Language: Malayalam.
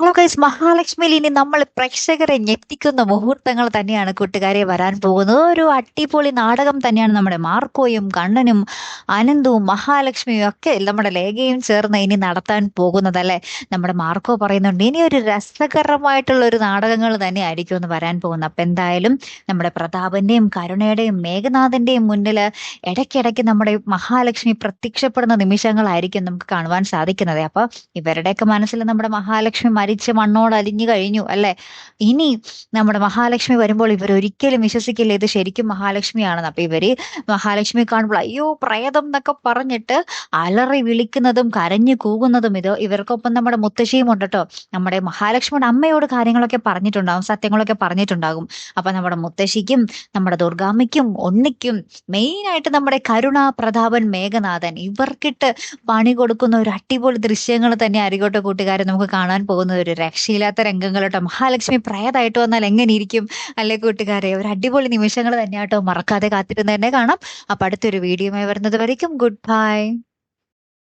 ഗൈസ് മഹാലക്ഷ്മിയിൽ ഇനി നമ്മൾ പ്രേക്ഷകരെ ഞെട്ടിക്കുന്ന മുഹൂർത്തങ്ങൾ തന്നെയാണ് കൂട്ടുകാരെ വരാൻ പോകുന്നത്. ഒരു അട്ടിപൊളി നാടകം തന്നെയാണ് നമ്മുടെ മാർക്കോയും കണ്ണനും അനന്തവും മഹാലക്ഷ്മിയും ഒക്കെ നമ്മുടെ ലേഖയും ചേർന്ന് ഇനി നടത്താൻ പോകുന്നത് അല്ലെ നമ്മുടെ മാർക്കോ പറയുന്നുണ്ട് ഇനി ഒരു രസകരമായിട്ടുള്ള ഒരു നാടകങ്ങൾ തന്നെ ആയിരിക്കും എന്ന് വരാൻ പോകുന്നത്. അപ്പൊ എന്തായാലും നമ്മുടെ പ്രതാപന്റെയും കരുണയുടെയും മേഘനാഥന്റെയും മുന്നിൽ ഇടയ്ക്കിടയ്ക്ക് നമ്മുടെ മഹാലക്ഷ്മി പ്രത്യക്ഷപ്പെടുന്ന നിമിഷങ്ങളായിരിക്കും നമുക്ക് കാണുവാൻ സാധിക്കുന്നത്. അപ്പൊ ഇവരുടെയൊക്കെ മനസ്സിൽ നമ്മുടെ മഹാലക്ഷ്മി മരിച്ച് മണ്ണോട് അലിഞ്ഞു കഴിഞ്ഞു അല്ലെ? ഇനി നമ്മുടെ മഹാലക്ഷ്മി വരുമ്പോൾ ഇവർ ഒരിക്കലും വിശ്വസിക്കില്ല ഇത് ശരിക്കും മഹാലക്ഷ്മിയാണെന്ന്. അപ്പൊ ഇവർ മഹാലക്ഷ്മി കാണുമ്പോൾ അയ്യോ പ്രേതം എന്നൊക്കെ പറഞ്ഞിട്ട് അലറി വിളിക്കുന്നതും കരഞ്ഞു കൂകുന്നതും ഇത് ഇവർക്കൊപ്പം നമ്മുടെ മുത്തശ്ശിയും ഉണ്ട് കേട്ടോ. നമ്മുടെ മഹാലക്ഷ്മിയുടെ അമ്മയോട് കാര്യങ്ങളൊക്കെ പറഞ്ഞിട്ടുണ്ടാകും സത്യങ്ങളൊക്കെ പറഞ്ഞിട്ടുണ്ടാകും. അപ്പൊ നമ്മുടെ മുത്തശ്ശിക്കും നമ്മുടെ ദുർഗാമ്മയ്ക്കും ഒന്നിക്കും മെയിൻ ആയിട്ട് നമ്മുടെ കരുണ പ്രതാപൻ മേഘനാഥൻ ഇവർക്കിട്ട് പണി കൊടുക്കുന്ന ഒരു അടിപൊളി ദൃശ്യങ്ങൾ തന്നെ ആയിരിക്കട്ടെ കൂട്ടുകാരെ നമുക്ക് കാണാൻ പോകുന്നത് ഒരു രക്ഷയില്ലാത്ത രംഗങ്ങൾ കേട്ടോ. മഹാലക്ഷ്മി പ്രയതായിട്ട് വന്നാൽ എങ്ങനെ ഇരിക്കും അല്ലെ കൂട്ടുകാരെ? ഒരു അടിപൊളി നിമിഷങ്ങൾ തന്നെയാട്ടോ മറക്കാതെ കാത്തിരുന്ന് തന്നെ കാണാം. അപ്പൊ അടുത്തൊരു വീഡിയോയുമായി വരുന്നത് വരയ്ക്കും. Good bye